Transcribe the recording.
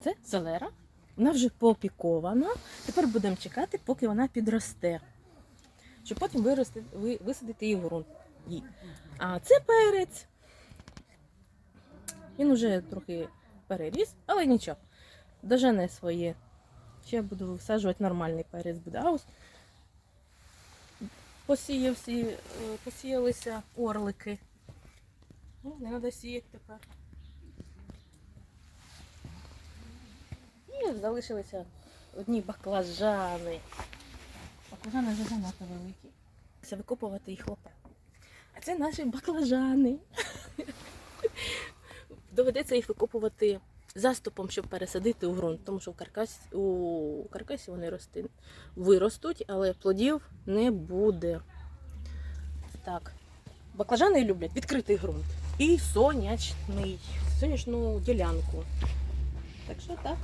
Це селера. Вона вже поопікована. Тепер будемо чекати, поки вона підросте. Щоб потім вирости, ви, висадити її в ґрунт. А це перець. Він вже трохи переріс, але нічого. Дожене своє. Ще буду висаджувати нормальний перець буде. А ось посіявся, е, посіялися орлики. Ну, не треба сіяти тепер. Залишилися одні баклажани. Баклажани вже занадто великі. Це викопувати їх лопа. А це наші баклажани. Доведеться їх викопувати заступом, щоб пересадити у ґрунт, тому що в каркасі, у каркасі вони рости, виростуть, але плодів не буде. Так. Баклажани люблять відкритий ґрунт і сонячний, сонячну ділянку. Так що так.